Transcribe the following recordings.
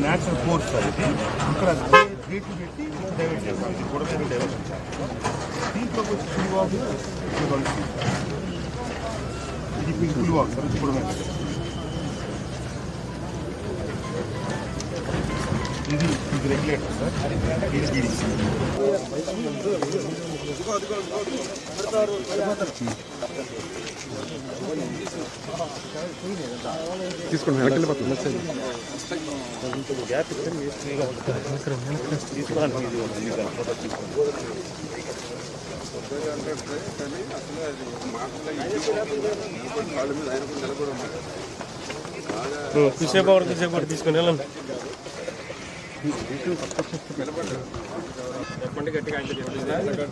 Natural force అది ఇక్కడ గేట్లు పెట్టి డైవర్ట్ చేస్తాం ఇది కూడా డైవర్ట్ దీంట్లోకి వచ్చి పులివాగు ఇది కలిసి ఇది మీకు పులివాగు సార్ ఇది కూడా ఇది ఇది రెగ్యులేటర్ సార్. ఇది ఇది. తీసుకోండి వెనక్కి వెళ్ళిపోతుంది. గ్యాప్ తీసుకుని వెళ్ళండి. చెప్పండి గట్టిగా అంటే చెప్పలేదు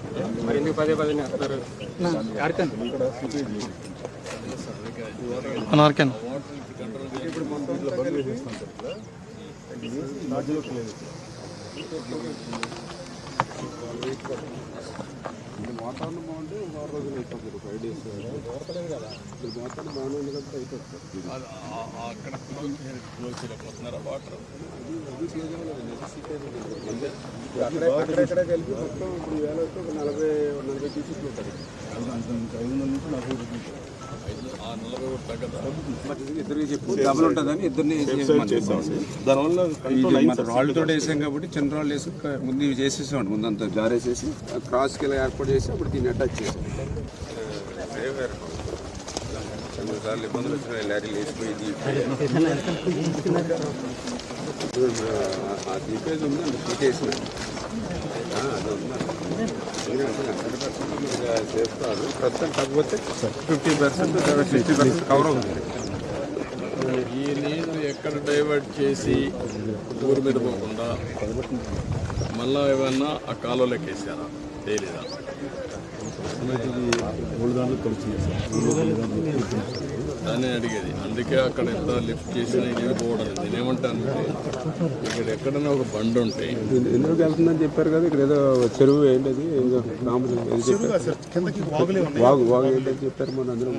మరి ఎందుకు పదే పదే నేస్తారు? అనార్కెన్ వాతావరణం బాగుంటే వారం రోజులు అయిపోతుంది ఫైవ్ డేస్. అయిపోతుంది అక్కడెక్కడ కలిపి మొత్తం ఇప్పుడు వేల వస్తే ఒక నలభై నలభై పీసెస్లు ఉంటాయి. ఇద్దరికి చెప్పు. డబుల్ ఉంటుందని ఇద్దరిని దానివల్ల ఇది మన రాళ్ళతో వేసాం కాబట్టి చిన్న రాళ్ళు వేసి ముందు చేసేసాం ముందంతా జారేసేసి క్రాస్కి ఇలా ఏర్పాటు చేసి అప్పుడు దీన్ని అటాచ్ చేసాం. రెండు ఇబ్బందులు వచ్చినాయి లారీలు వేసిపోయి ఆ దీపేజ్ ఉందండి అంటే తీసేసిన అది ఉంది చేస్తారు ప్రస్తుతం కాకపోతే fifty percent sixty percent cover అవుతుంది ఈ నీళ్ళు ఎక్కడ డైవర్ట్ చేసి ఊరి మీద పోకుండా మళ్ళా ఏమన్నా ఆ కాలువలోకి వేసారా? తేలేదా? దాన్ని అడిగేది. అందుకే అక్కడ ఎంత లిఫ్ట్ చేసినా ఇది పోవడం నేనేమంటాను ఇక్కడ ఎక్కడైనా ఒక బండి ఉంటే ఎందుకు వెళ్తుందని చెప్పారు కదా ఇక్కడ ఏదో చెరువు ఏంటది ఏదో రాముడు ఏదో చెప్పారు. సార్ కిందకి వాగులే ఉన్నాయి. వాగు వాగు ఏంటని చెప్పారు మన అందరం.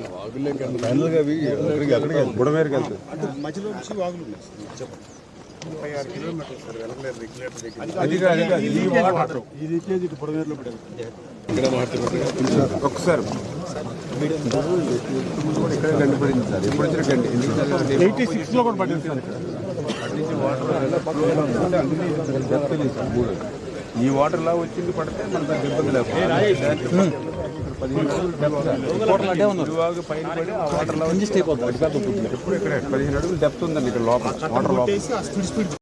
బుడమేరుకి వెళ్తుంది అటు మధ్యలో నుంచి వాగులు ముప్పై ఆరు కిలోమీటర్లు సార్ వెళ్ళలేదు రెగ్యులేటర్ దగ్గర. అది కాదు, వాటర్. ఇది ఇక్కడ మాట్లాడుతున్నారు ఒక్కసారి కూడా ఇక్కడే పడింది సార్ ఎప్పుడు వచ్చిన గండి. ఎందుకంటే ఎయిటీ సిక్స్లో కూడా పడింది సార్ ఈ వాటర్ లా వచ్చింది పడితే మనకు ఇబ్బంది లేకపోతే పైన పడి ఆ వాటర్ లా ఎప్పుడు ఇక్కడ పదిహేను అడుగులు డెప్త్ ఉందండి ఇక్కడ లోపల. వాటర్ లోపల.